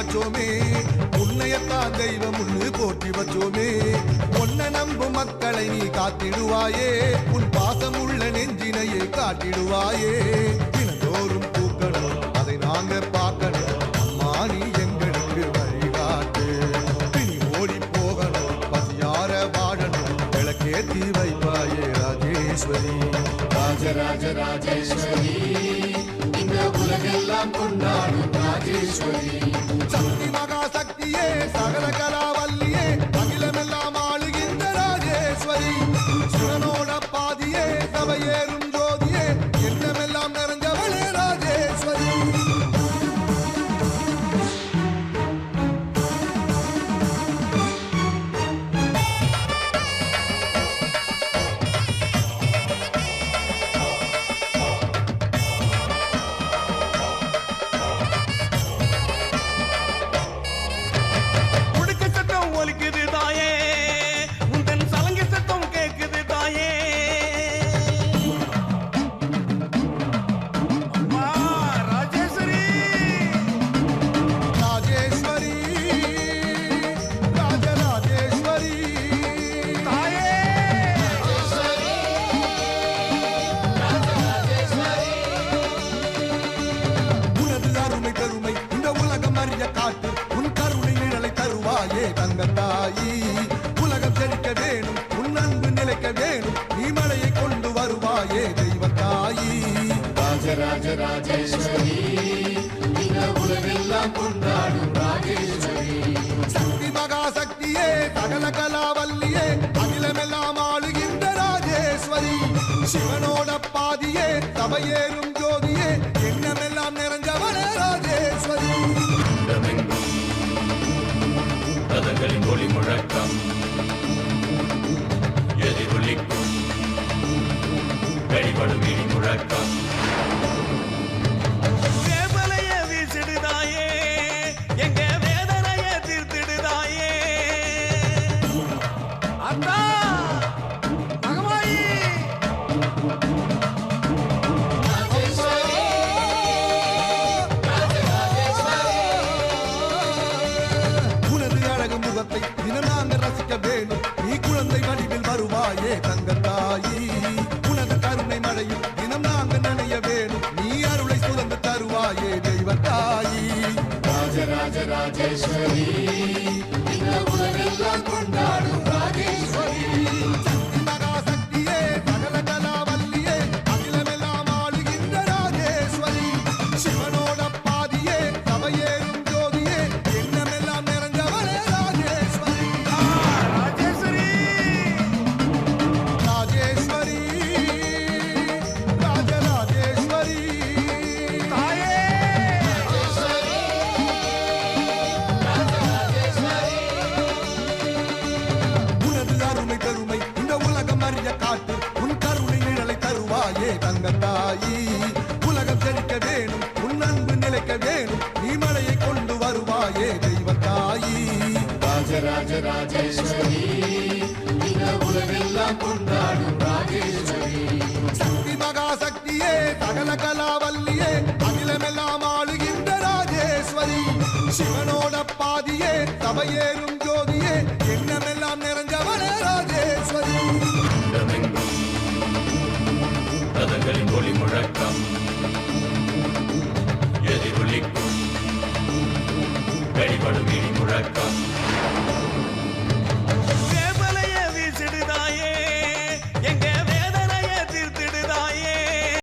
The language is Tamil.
வச்சோமே. உன்னையத்தான் தெய்வம் உன்னு போற்றி வச்சோமே. உன்னை நம்பும் மக்களை நீ காத்திடுவாயே. உன் பாசம் உள்ள நெஞ்சினையே காட்டிடுவாயே. தினந்தோறும் பூக்கணும் அதை நாங்க பார்க்கணும். அம்மா நீ எங்களுக்கு வழிகாட்டு. பிணி ஓடி போகணும் பசியார வாழணும். விளக்கேத்தி வைப்பாயே ராஜேஸ்வரி. ராஜராஜ ராஜேஸ்வரி. இந்த உலகெல்லாம் கொண்டாடும் ராஜேஸ்வரி சக்தி மகா சக்தியே சகல கலாவல்லியே அகிலமெல்லாம் ஆளுகின்ற ராஜேஸ்வரி அறிய காட்டு உன் கருணை நிழலை தருவாயே தங்கத்தாயி. உலகம் செழிக்க வேணும் உன் அன்பு நிலைக்க வேணும் நீ மழையை கொண்டு வருவாயே தெய்வத்தாயி. ராஜராஜ ராஜேஸ்வரி உலகெல்லாம் கொண்டாடும் ராஜேஸ்வரி. சக்தி மகா சக்தியே சகல கலாவல்லியே அகிலமெல்லாம் ஆளுகின்ற ராஜேஸ்வரி. சிவனோட பாதியே சபையேறும் முழக்கம் எதிரொலிக்கும். வெளிப்படும் இடி முழக்கம். Thank you. வருவாயே தருவாயே தெய்வத்தாயி ராஜராஜ ராஜேஸ்வரி. இந்த உலகெல்லாம் கொண்டாடும் ராஜேஸ்வரி இந்த உலகெல்லாம் கொண்டாடும் ராஜேஸ்வரி. சக்தி மகா சகல கலாவல்லியே அகிலமெல்லாம் ஆளுகின்ற ராஜேஸ்வரி. சிவனோட பாதியே சபையேறும்